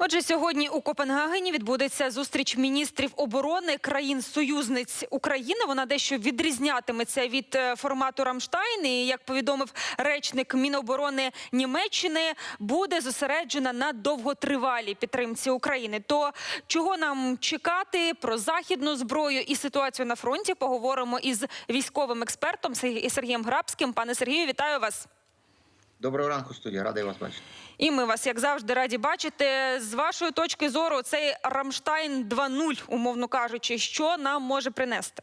Отже, сьогодні у Копенгагені відбудеться зустріч міністрів оборони країн-союзниць України. Вона дещо відрізнятиметься від е, формату Рамштайн. І як повідомив речник Міноборони Німеччини, буде зосереджена на довготривалій підтримці України. То чого нам чекати про західну зброю і ситуацію на фронті? Поговоримо із військовим експертом Сергієм Грабським. Пане Сергію, вітаю вас. Доброго ранку, студія. Радий вас бачити. І ми вас, як завжди, раді бачити. З вашої точки зору, цей Рамштайн 2.0, умовно кажучи, що нам може принести?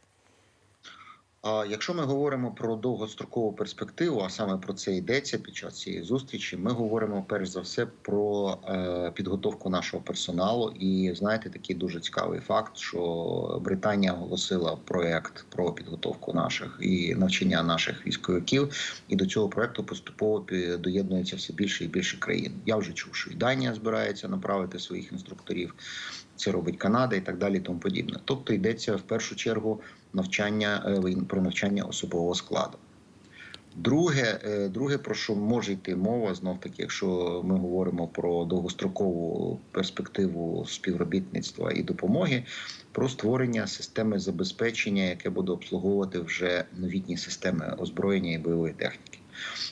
Якщо ми говоримо про довгострокову перспективу, а саме про це йдеться під час цієї зустрічі, ми говоримо перш за все про е, підготовку нашого персоналу. І знаєте, такий дуже цікавий факт, що Британія оголосила проект про підготовку наших і навчання наших військовиків, і до цього проекту поступово доєднується все більше і більше країн. Я вже чув, що і Данія збирається направити своїх інструкторів. Це робить Канада і так далі, і тому подібне. Тобто йдеться в першу чергу навчання е, про навчання особового складу. Друге, е, друге, про що може йти мова, знов таки, якщо ми говоримо про довгострокову перспективу співробітництва і допомоги, про створення системи забезпечення, яке буде обслуговувати вже новітні системи озброєння і бойової техніки.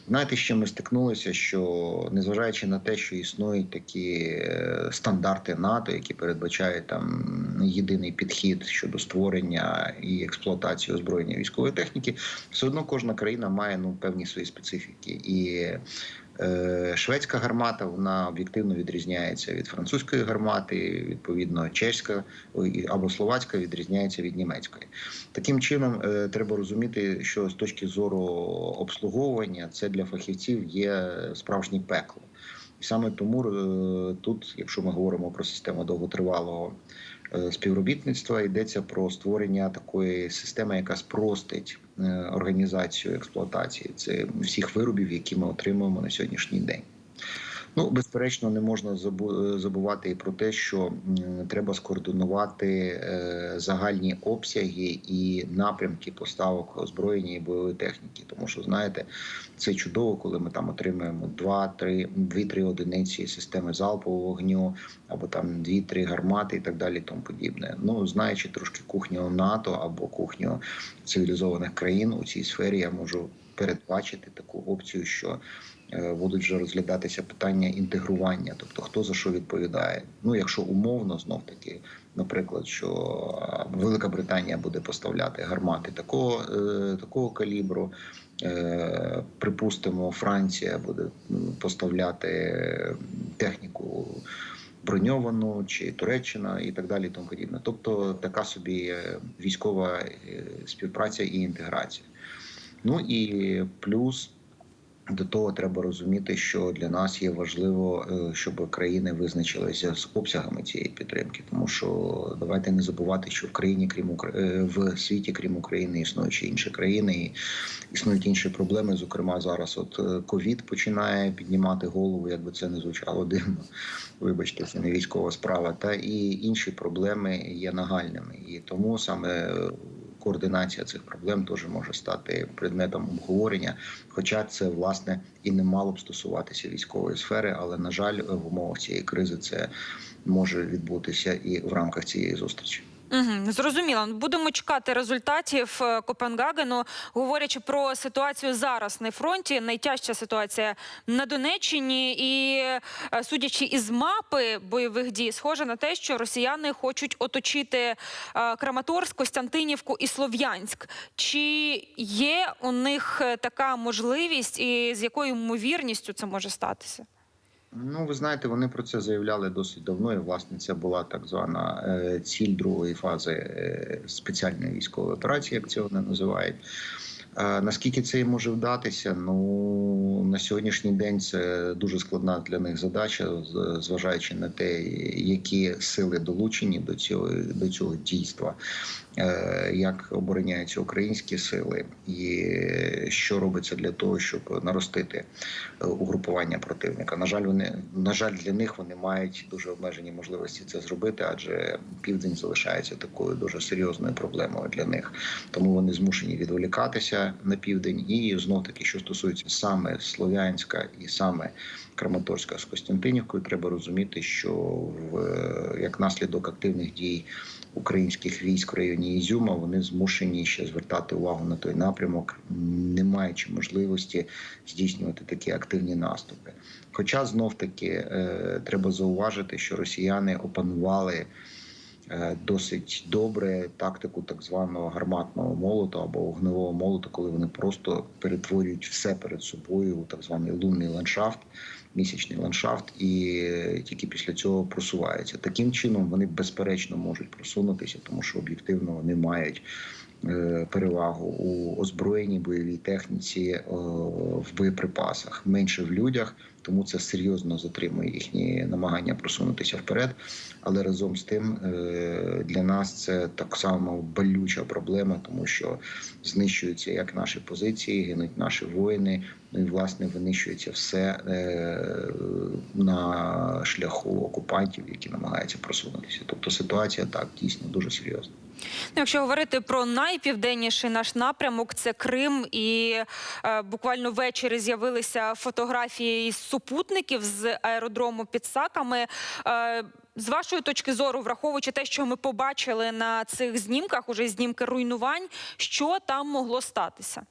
Знаєте, що ми стикнулися, що незважаючи на те, що існують такі е, стандарти НАТО, які передбачають там єдиний підхід щодо створення і експлуатації озброєння військової техніки, все одно кожна країна має ну певні свої специфіки. І шведська гармата вона об'єктивно відрізняється від французької гармати, відповідно, чеська або словацька відрізняється від німецької. Таким чином, е, треба розуміти, що з точки зору обслуговування це для фахівців є справжнє пекло. Саме тому е, тут, якщо ми говоримо про систему довготривалого е, співробітництва, йдеться про створення такої системи, яка спростить е, організацію експлуатації це всіх виробів, які ми отримуємо на сьогоднішній день. Ну, безперечно, не можна забувати і про те, що треба скоординувати е, загальні обсяги і напрямки поставок озброєння і бойової техніки. Тому що знаєте, це чудово, коли ми там отримуємо 2-3 2-3 одиниці системи залпового вогню, або там 2-3 гармати і так далі, тому подібне. Ну, знаючи трошки кухню НАТО або кухню цивілізованих країн у цій сфері, я можу передбачити таку опцію, що е, будуть вже розглядатися питання інтегрування, тобто хто за що відповідає. Ну, якщо умовно, знов таки, наприклад, що е, Велика Британія буде поставляти гармати такого, е, такого калібру. Е, Припустимо, Франція буде поставляти е, техніку броньовану чи Туреччина і так далі, і тому подібне. Тобто така собі е, військова е, співпраця і інтеграція. Ну і плюс до того треба розуміти, що для нас є важливо, е, щоб країни визначилися з обсягами цієї підтримки, тому що давайте не забувати, що в країні, крім Укра- е, в світі, крім України, існують інші країни, і існують інші проблеми. Зокрема, зараз от е, ковід починає піднімати голову, якби це не звучало дивно. Вибачте, це не військова справа. Та і інші проблеми є нагальними, і тому саме. Координація цих проблем теж може стати предметом обговорення, хоча це власне і не мало б стосуватися військової сфери, але на жаль, в умовах цієї кризи це може відбутися і в рамках цієї зустрічі. Угу, зрозуміло. Будемо чекати результатів е, Копенгагену. Говорячи про ситуацію зараз на фронті, найтяжча ситуація на Донеччині, і е, судячи із мапи бойових дій, схоже на те, що росіяни хочуть оточити е, Краматорськ, Костянтинівку і Слов'янськ. Чи є у них така можливість, і з якою ймовірністю це може статися? Ну, ви знаєте, вони про це заявляли досить давно. І власне це була так звана е, ціль другої фази е, спеціальної військової операції, як це вони називають. Наскільки це їм може вдатися? Ну на сьогоднішній день це дуже складна для них задача, зважаючи на те, які сили долучені до цього до цього дійства, Е, як обороняються українські сили, і що робиться для того, щоб наростити угрупування противника. На жаль, вони на жаль, для них вони мають дуже обмежені можливості це зробити, адже південь залишається такою дуже серйозною проблемою для них. Тому вони змушені відволікатися на південь. І знов таки, що стосується саме Слов'янська і саме Краматорська з Костянтинівкою, треба розуміти, що в як наслідок активних дій українських військ в районі Ізюма вони змушені ще звертати увагу на той напрямок, не маючи можливості здійснювати такі активні наступи. Хоча знов таки е, треба зауважити, що росіяни опанували е, досить добре тактику так званого гарматного молота або вогневого молота, коли вони просто перетворюють все перед собою у так званий лунний ландшафт, місячний ландшафт, і е, тільки після цього просуваються. Таким чином вони безперечно можуть просунутися, тому що об'єктивно вони мають е, перевагу у озброєній бойовій техніці, е, в боєприпасах, менше в людях, тому це серйозно затримує їхні намагання просунутися вперед. Але разом з тим е, для нас це так само болюча проблема, тому що знищуються як наші позиції, гинуть наші воїни. Ну і власне винищується все е, на шляху окупантів, які намагаються просунутися. Тобто ситуація так дійсно дуже серйозна. Ну, Якщо говорити про найпівденніший наш напрямок, це Крим, і е, буквально ввечері з'явилися фотографії із супутників з аеродрому під Саками. Е, з вашої точки зору, враховуючи те, що ми побачили на цих знімках, уже знімки руйнувань, що там могло статися?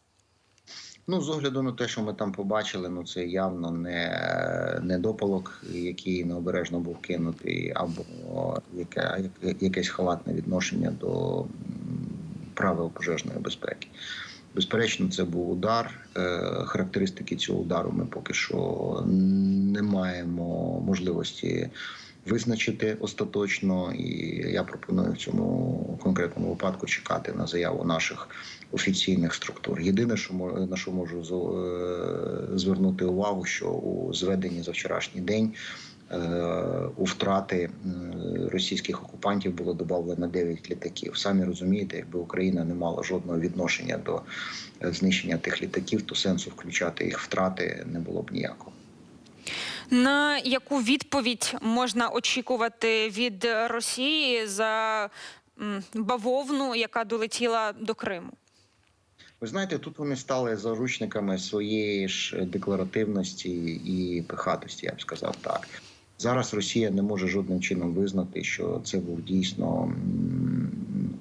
Ну, з огляду на те, що ми там побачили, ну це явно не недопалок, який необережно був кинутий, або яке, яке- якесь халатне відношення до правил пожежної безпеки. Безперечно, це був удар. Е, Характеристики цього удару ми поки що не маємо можливості визначити остаточно, і я пропоную в цьому конкретному випадку чекати на заяву наших офіційних структур. Єдине, що на що можу е, звернути увагу, що у зведенні за вчорашній день. Е, У втрати російських окупантів було додано 9 літаків. Самі розумієте, якби Україна не мала жодного відношення до е, знищення тих літаків, то сенсу включати їх втрати не було б ніякого. На яку відповідь можна очікувати від Росії за бавовну, яка долетіла до Криму? Ви знаєте, тут вони стали заручниками своєї ж декларативності і пихатості, я б сказав так. Зараз Росія не може жодним чином визнати, що це був дійсно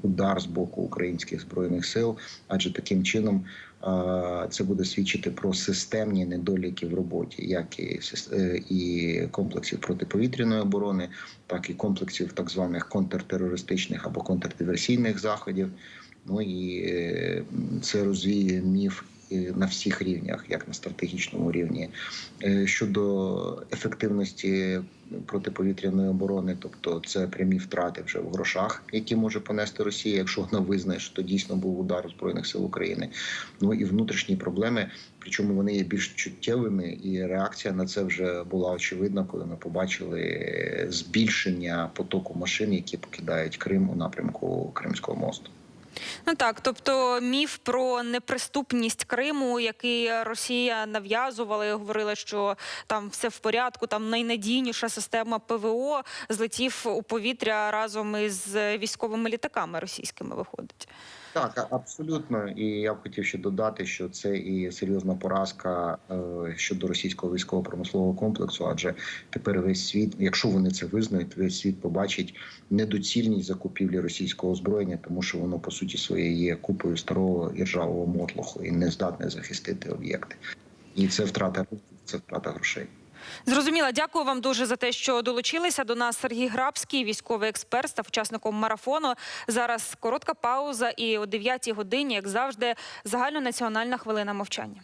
удар з боку українських збройних сил, адже таким чином це буде свідчити про системні недоліки в роботі, як і, е, і комплексів протиповітряної оборони, так і комплексів так званих контртерористичних або контрдиверсійних заходів. Ну і е, це розвіює міф е, на всіх рівнях, як на стратегічному рівні. Е, Щодо ефективності протиповітряної оборони, тобто це прямі втрати вже в грошах, які може понести Росія, якщо вона визнає, що то дійсно був удар збройних сил України. Ну і внутрішні проблеми, причому вони є більш чуттєвими, і реакція на це вже була очевидна, коли ми побачили збільшення потоку машин, які покидають Крим у напрямку Кримського мосту. Ну так, тобто міф про неприступність Криму, який Росія нав'язувала і говорила, що там все в порядку, там найнадійніша система ПВО злетів у повітря разом із військовими літаками російськими. Виходить. Так, абсолютно. І я б хотів ще додати, що це і серйозна поразка е, щодо російського військово-промислового комплексу. Адже тепер весь світ, якщо вони це визнають, весь світ побачить недоцільність закупівлі російського озброєння, тому що воно по суті своєї є купою старого і ржавого мотлоху і не здатне захистити об'єкти. І це втрата це втрата грошей. Зрозуміла, дякую вам дуже за те, що долучилися до нас. Сергій Грабський, військовий експерт, став учасником марафону. Зараз коротка пауза, і о 9 годині, як завжди, загальнонаціональна хвилина мовчання.